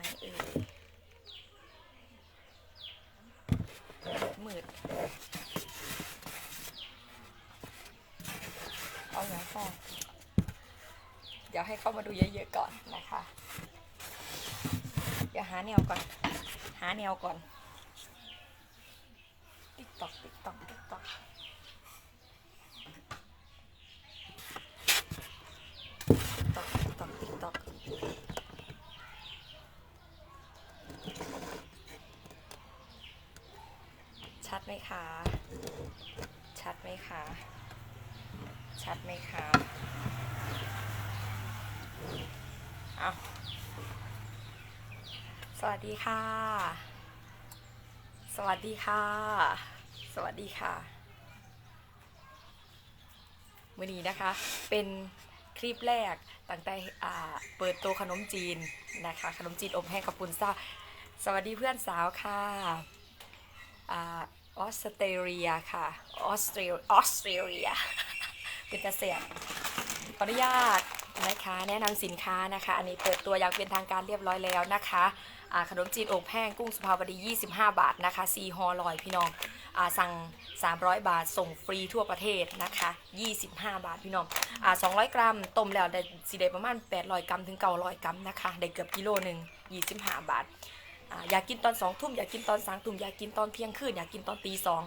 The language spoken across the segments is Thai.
มเอ่ยมืดเอาอย่างก่อนเดี๋ยวให้เข้ามาดูเยอะๆก่อนนะคะ เดี๋ยวหาแนวก่อน หาแนวก่อน ติ๊กตอกติ๊กตอกติ๊กตอกติ๊กตอกติ๊กตอกติ๊กตอกชัด ไหมคะ ชัดไหมคะ ชัดไหมคะเอาสวัสดีค่ะ สวัสดีค่ะ สวัสดีค่ะวันนี้นะคะ เป็นคลิปแรกตั้งแต่เปิดตัวขนมจีนนะคะ ขนมจีนอบแห้งกับปุนซ่า สวัสดีเพื่อนสาวค่ะ ออสเตรเลียค่ะ ออสเตรออสเตรเลียเป็นเกษตรขออนุญาตนะคะแนะนำสินค้านะคะ อันนี้เปิดตัวอย่างเป็นทางการเรียบร้อยแล้วนะคะขนมจีนอบแห้งกุ้งสุภาวดี 25 บาทนะคะ4ห่อลอยพี่น้องอสั่ง 300 บาทส่งฟรีทั่วประเทศนะคะ 25 บาทพี่น้องอ200 กรัมต้มแล้วได้สิได้ประมาณ 800 กรัมถึง 900 กรัมนะคะ ได้เกือบกิโลหนึ่ง25 บาท อยากกินตอน2ทุ่มอยากกินตอน3ทุ่มอยากกินตอนเที่ยงคืนอยากกินตอนตีสอง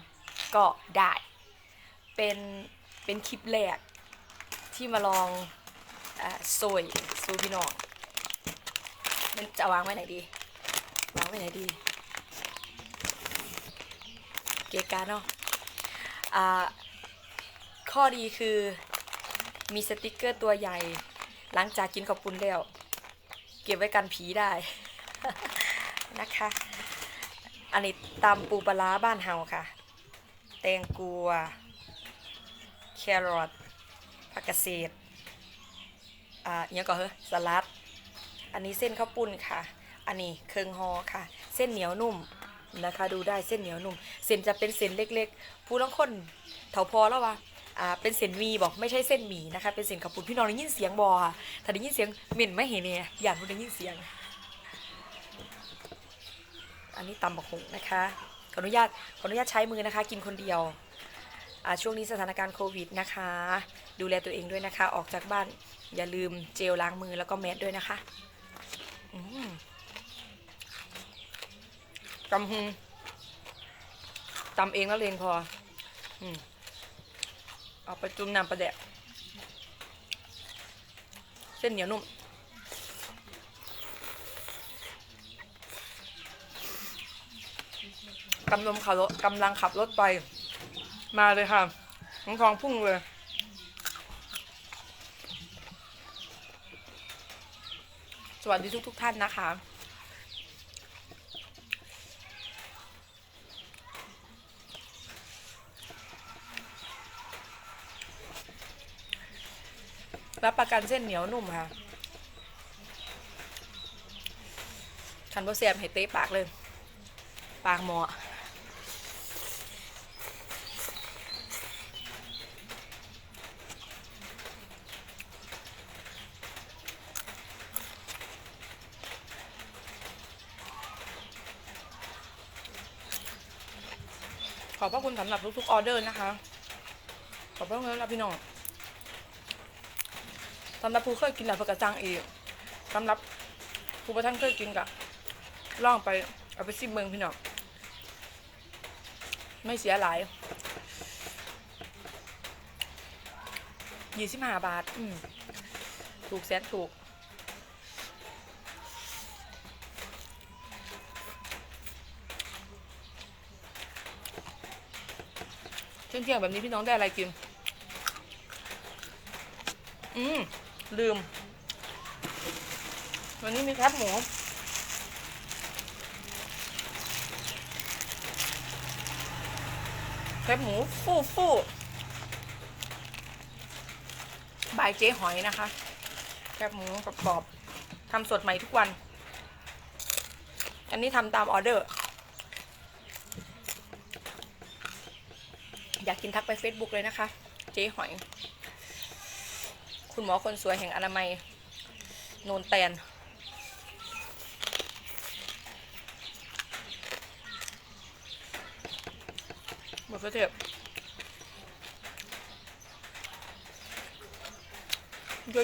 ก็ได้ เป็นเป็นคลิปแรกที่มาลองอาโซยซูพี่น้องมันจะวางไว้ไหนดี วางไว้ไหนดีเกกาเนาะข้อดีคือมีสติกเกอร์ตัวใหญ่ หลังจากกินขอบปุนแล้ว เก็บไว้กันผีได้ นะคะ อันนี้ตำปูปลาบ้านเฮาค่ะ แตงกัว แครอทผักกาดเศษอ่าอยังก็เหรอสลัด อันนี้เส้นข้าวปุ้นค่ะ อันนี้เครื่องฮอค่ะ เส้นเหนียวนุ่มนะคะ ดูได้เส้นเหนียวนุ่ม เส้นจะเป็นเส้นเล็กๆ ผู้ต้องคนเถาพอแล้ววะอ่า เป็นเส้นหมีบอกไม่ใช่เส้นหมี่นะคะ เป็นเส้นข้าวปุ้นพี่น้องได้ยินเสียงบอค่ะ ถ้าได้ยินเสียงเหม็นไม่เห็นเนี่ยอยากรู้ได้ยินเสียง อันนี้ตำบักหงนะคะ ขออนุญาตขออนุญาตใช้มือนะคะ กินคนเดียวช่วงนี้สถานการณ์โควิดนะคะ ดูแลตัวเองด้วยนะคะ ออกจากบ้านอย่าลืมเจลล้างมือแล้วก็แมสด้วยนะคะตำฮึงตำเองแล้วเลงพออเอาไปจุ่มน้ำปลาแดะเส้นเหนียวนุ่ม กำลังขับรถกำลังขับรถไป มาเลยค่ะน้องทองพุ่งเลยสวัสดีทุกทุกท่านนะคะ รับประกันเส้นเหนียวนุ่มค่ะ คันโบเซียมให้เตะปากเลย ปากหมอ อบพระคุณสำหรับทุกๆออเดอร์นะคะ ขอบพระคุณสำหรับพี่น้องสำหรับผู้เคยกินหลายประกระจังอีกสำหรับผู้ประท่านเคยกินกับล่องไปเอาไปซิมเมืองพี่น้องไม่เสียหลายยี่สิบห้าบาท อืมถูกแสนถูก เที่ยงแบบนี้พี่น้องได้อะไรกิน อืมลืม วันนี้มีแคบหมูแคบหมูฟู่ฟู่บายเจ๊หอยนะคะแคบหมูกรอบๆทำสดใหม่ทุกวัน อันนี้ทำตามออเดอร์ อยากกินทักไป Facebook เลยนะคะ เจ๊หอย คุณหมอคนสวยแห่งอนามัย โนนแตน หมดเถอะ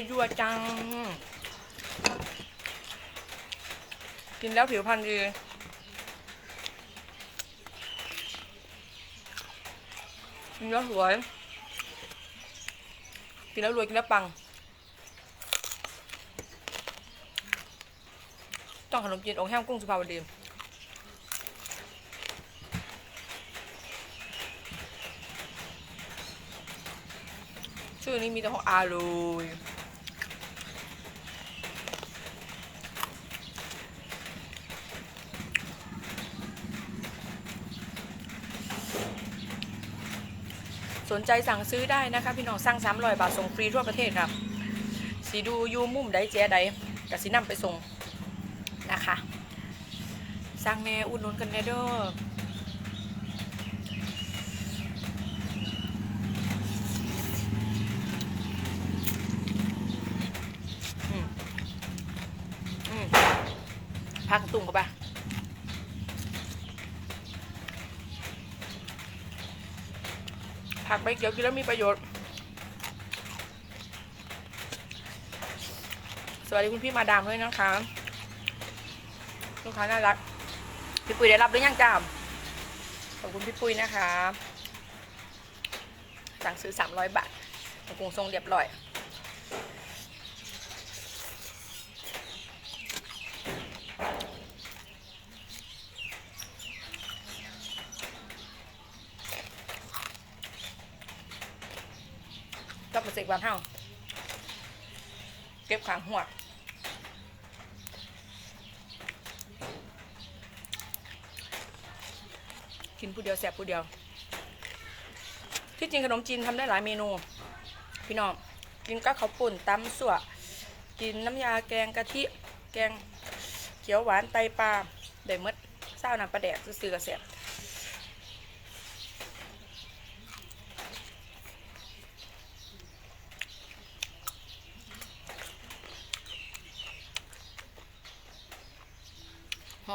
ยั่วจัง กินแล้วผิวพรรณดี กินแล้วสวย กินแล้วรวย กินแล้วปัง ต้องขนมจีนองแห้งกุ้งสุภาวดีชื่อนี้มีแต่ของอาลุย สนใจสั่งซื้อได้นะคะ พี่น้องสั่ง300บาทส่งฟรีทั่วประเทศครับสีดูยูมุมไดเจ๊ใดกับสีนำไปส่งนะคะ สั่งแน่อุดหนุนกันแน่เด้อมอืมพักตุ่มเข้าไปผักใบเขียวกินแล้วมีประโยชน์ สวัสดีคุณพี่มาดามด้วยนะคะ ลูกค้าน่ารัก พี่ปุ้ยได้รับหรือยังจ้ามขอบคุณพี่ปุ้ยนะคะ สั่งซื้อ 300 บาทกรุงทรงเรียบร้อย กั บ้านเฮาเก็บขางหัวกินผู้เดียวแสบผู้เดียว ที่จริงขนมจีนทำได้หลายเมนู พี่น้อง กินก็ข้าวปุ่นตำสั่วกินน้ำยาแกงกะทิ แกงเขียวหวานไตปลาได้หมดเศร้าน้ำปลาแดกซื้อกระแสบ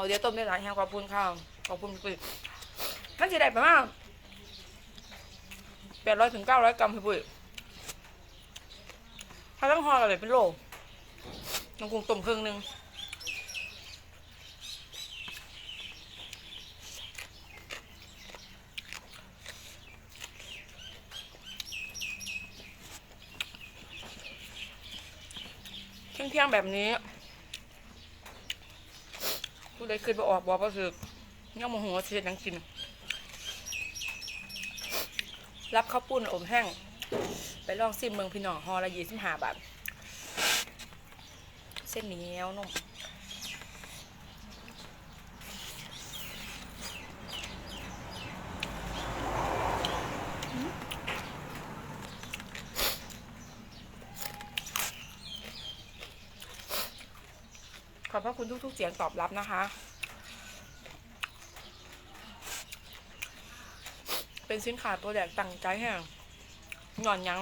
เดี๋ยวต้มได้หลายแห้งขอบคุณข้าวขอบคุณปุ๋ยมันจะได้ประมาณแปดร้อยถึงเก้าร้อยกรัมปุ๋ยถ้าต้องห่อกันเลยเป็นโลน้องกุ้งต้มครึ่งหนึงเที่ยงๆแบบนี้ ผู้ใดขึ้นไปออกบอกก็คือยังโมโหเสียนังกิน รับข้าวปุ้นอมแห้ง ไปลองซิมเมืองพี่น้องฮอละยี่สิบห้าบาท เส้นเหนียวนุ่ม พระคุณทุก ๆ เสียงตอบรับนะคะ เป็นสินค้าตัวแดกตั้งใจแห้งหย่อนยัง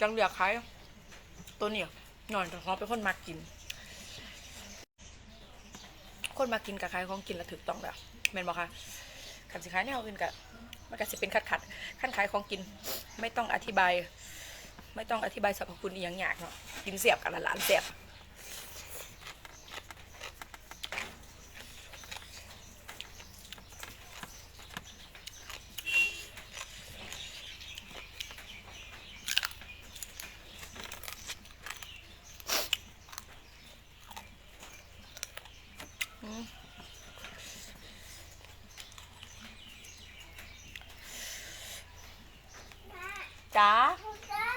จังเหลือขายตัวเนี่ยหย่อนแต่เขาเป็นคนมากิน คนมากินกับขายของกินแล้วถูกต้องแล้วแม่นบอกค่ะขันสิขาเนี่ยแนวอื่นกับมันก็จะเป็นขัดขัดขั้นขายของกิน ไม่ต้องอธิบาย ไม่ต้องอธิบายสรรพคุณอหย่างยากเนาะกินเสียบกับหลานเสียบ จ้า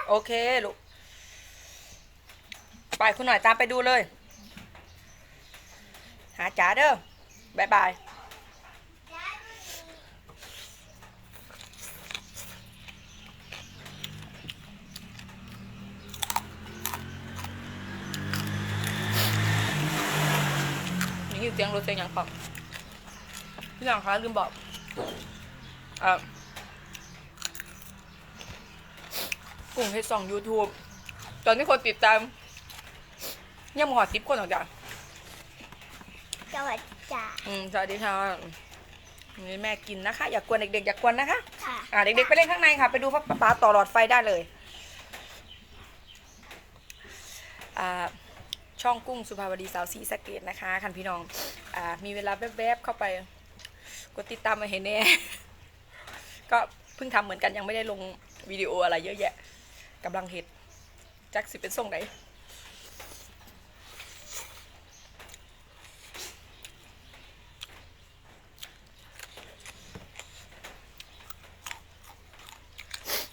โอ เคลูก ไปคุณหน่อยตามไปดูเลย หาจ๋าเด้อบายบายนี่อยู่เสียงรถเสียงอย่างปังพี่น้องคะลืมบอกอ่อ กลุ่มเพจสอง YouTube ตอนนี้คนติดตามยังมหอสิบคนหรอกจ้ะสวัสดีจ้าอืมสวัสดีค่ะนี่แม่กินนะคะ อย่ากวนเด็กๆ อย่ากวนนะคะ ค่ะอ่าเด็กๆไปเล่นข้างในค่ะ ไปดูป้าป๊าต่อหลอดไฟได้เลย อ่าช่องกุ้งสุภาวดีสาวสีสะเกตนะคะ คันพี่น้อง อ่ามีเวลาแวบๆเข้าไป กดติดตามมาเห็นแน่ ก็เพิ่งทำเหมือนกันยังไม่ได้ลงวิดีโออะไรเยอะแยะ กำลังเห็ดจักสิเป็นส่งไหน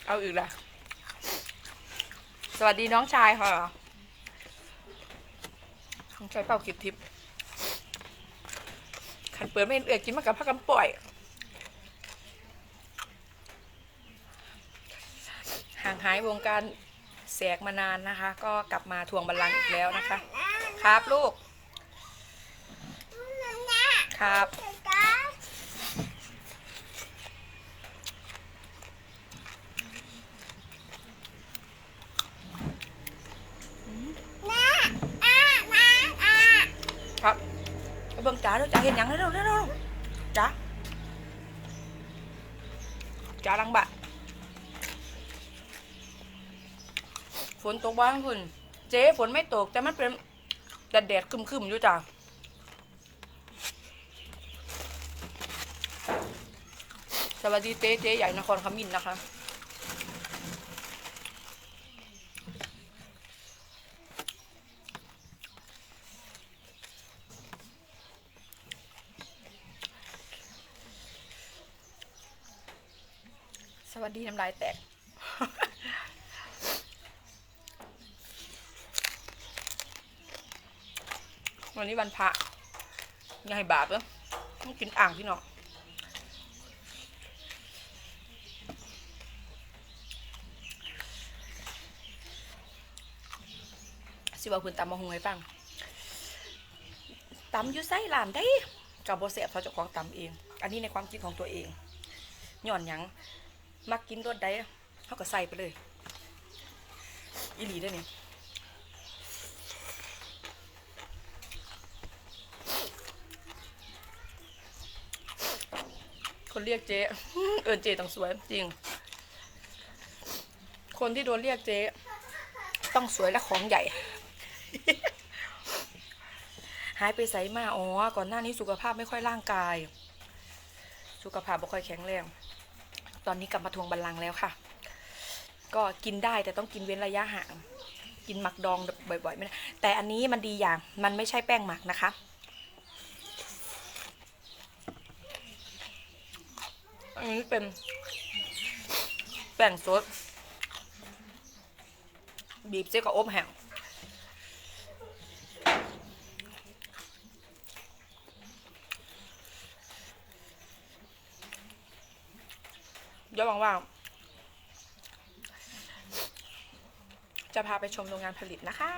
เอาอีกละสวัสดีน้องชายค่ะน้องชายเป่าคลิปทิพย์ขันเปิดไม่เห็นเอือกกินมากับพักกันปล่อย หางหายวงการแสกมานานนะคะ ก็กลับมาทวงบัลลังก์อีกแล้วนะคะ ครับลูก ครับ ครับเบิ่งจ๋าเด้อจ๋าเห็นยังเด้อเด้อเด้อจ๋าจ๋าลังบะ นตกบ้างคุณเจ๊ฝนไม่ตก แต่มันเป็นแดดแดดคึมๆอยู่จ้ะสวัสดีเจ๊เจ๊ใหญ่นครขมิ้นนะคะสวัสดีน้ำลายแตก วันนี้วันพระย่าให้บาปเนอะต้องกินอ่างพี่น้องสิว่าคุณตำมาหงให้ฟังตำอยู่ไส้หลานได้กับโบเสียบเขาเจะของตำเอง อันนี้ในความคิดของตัวเองหย่อนหยังมักกินรสใดเขาก็ใส่ไปเลย อีหลีได้อนี่ คนเรียกเจ๊ เอินเจ๊ต้องสวยจริง คนที่โดนเรียกเจ๊ต้องสวยและของใหญ่ หายไปใสมาอ๋อ ก่อนหน้านี้สุขภาพไม่ค่อยร่างกาย สุขภาพไม่ค่อยแข็งแรง ตอนนี้กลับมาทวงบัลลังก์แล้วค่ะ ก็กินได้แต่ต้องกินเว้นระยะห่าง กินหมักดองบ่อยๆไม่ได้แต่อันนี้มันดีอย่าง มันไม่ใช่แป้งหมักนะคะ อันนี้เป็นแป้งสด บีบเจ๊กับอบแห้งเดี๋ยวว่างๆจะพาไปชมโรงงานผลิตนะคะ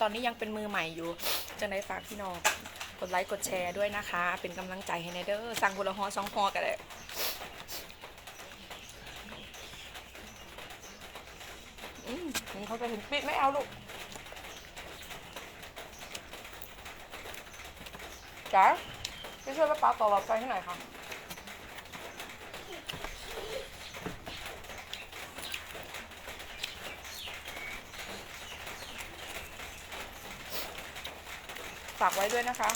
ตอนนี้ยังเป็นมือใหม่อยู่จะได้ฝากพี่น้อง กดไลค์กดแชร์ด้วยนะคะ เป็นกำลังใจให้ในเด้อสั่งคนละฮอสองพอกันเลยอืมเขาจะเห็นปิดไม่เอาลูกจ๋าไปช่วยป้าป๋าต่อหลอดไฟให้หน่อยค่ะากไว้ด้วยนะคะ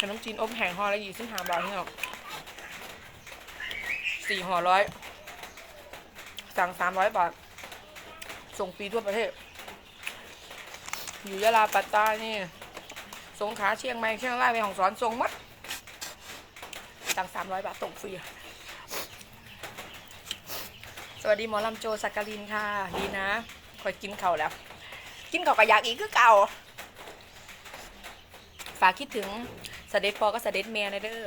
ขนมจีนอบแห้งห่อละยี่สิบห้าบาทนี่หรอกสี่ห่อร้อยสั่งสามร้อยบาท ส่งฟรีทั่วประเทศ อยู่ยะลาปัตตานี่ สงขลาเชียงใหม่เชียงรายไปของสอนส่งมัดสั่งสามร้อยบาทส่งฟรี สวัสดีหมอลำโจสักกลินค่ะ ดีนะคอยกินเข่าแล้ว กินเข่าก็อยากอีกคือเก่า ฝากคิดถึงสเสด็จพอก็เสด็จเมียนะเด้อ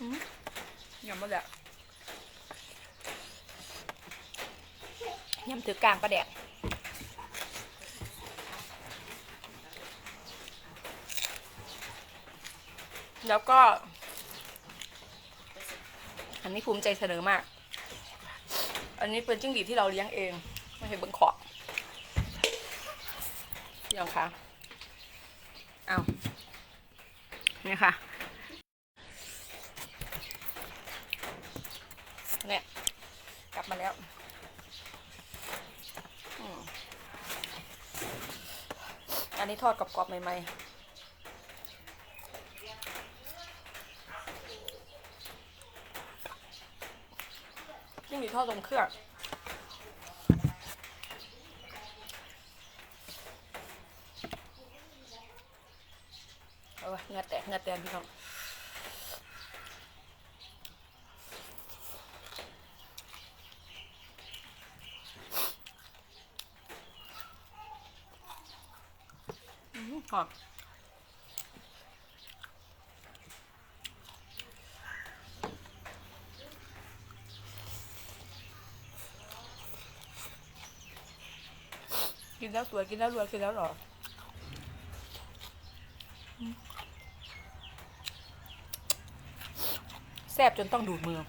อืมยำมะแดกยำถือกลางปลาแดก แล้วก็ อันนี้ภูมิใจเสนอมาก อันนี้เป็นจิ้งหรีดที่เราเลี้ยงเอง ไม่ใช่เบิ้งขอบยังคะเอาเนี่ยค่ะ เนี่ย กลับมาแล้วอันนี้ทอดกรอบๆใหม่ๆ งมีทอดตรงเครื่องเอาเงาแตกเงาแตกพี่น้องหอม นแล้วสวยกินแล้วรวยกินแล้วหรอแซ่บจนต้องดูดมือ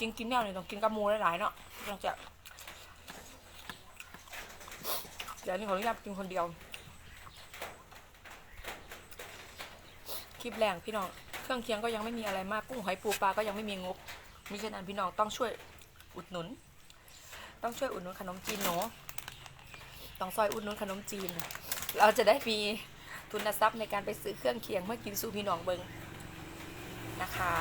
จริงกินแนวนี่ต้องกินกับมูหลายๆเนาะต้องจะเดี๋ยวนี้ขออนุญาตกินคนเดียว ลิปแรงพี่น้อง เครื่องเคียงก็ยังไม่มีอะไรมากกุ้งหอยปูปลาก็ยังไม่มีงบมิฉะนั้นพี่น้องต้องช่วยอุดหนุน ต้องช่วยอุดหนุนขนมจีนหนูต้องซอยอุดหนุนขนมจีน เราจะได้มีทุนทรัพย์ในการไปซื้อเครื่องเคียงเมื่อกินสู่พี่น้องเบิงนะคะ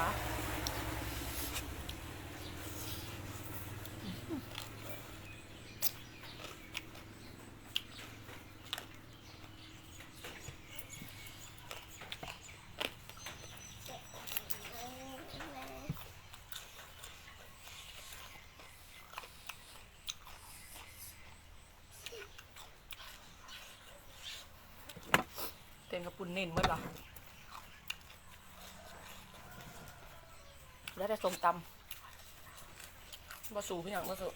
เต็นกระปุ่นเน้นเมื่อหรอแล้วแต่ส้มตำมาสู่พี่อย่างมาสู่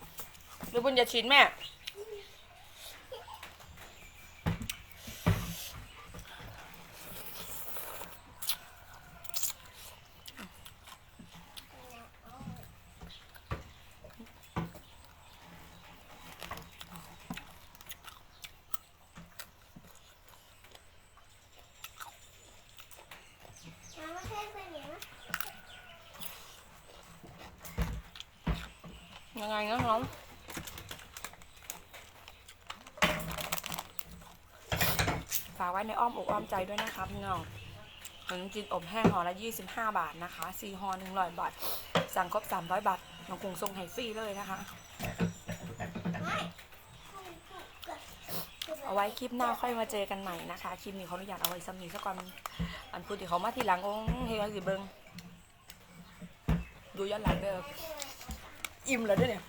หรือบุญยาชินแม่ ยังไงนะน้อง ฝากไว้ในอ้อมอกอ้อมใจด้วยนะคะพี่น้องขนมจีนอบแห้งห่อละ 25 บาทนะคะ4ห่อ100บาท สั่งครบ 300 บาทน้องคงส่งให้ฟรีเลยนะคะ เอาไว้คลิปหน้าค่อยมาเจอกันใหม่นะคะ คลิปนี้ขออนุญาตเอาไว้ซ้ำนี้สักก่อนอันพูดที่เขามาทีหลังโอ้เฮ้ยสิเบิงดูย้อนหลังเด้ออิ่มแล้วด้วยเนี่ย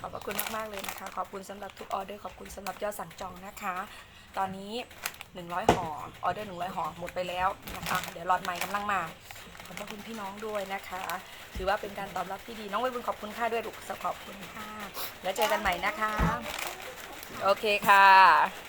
ขอบพระคุณมาก ๆ เลยนะคะ ขอบคุณสำหรับทุกออเดอร์ ขอบคุณสำหรับยอดสั่งจองนะคะ ตอนนี้ 100ห่อออเดอร์ 100ห่อหมดไปแล้วนะคะ เดี๋ยวรอดใหม่กำลังมา ขอบพระคุณพี่น้องด้วยนะคะ ถือว่าเป็นการตอบรับที่ดี น้องไวบุญขอบคุณค่าด้วยลูกขอบคุณค่ะ แล้วเจอกันใหม่นะคะ โอเคค่ะ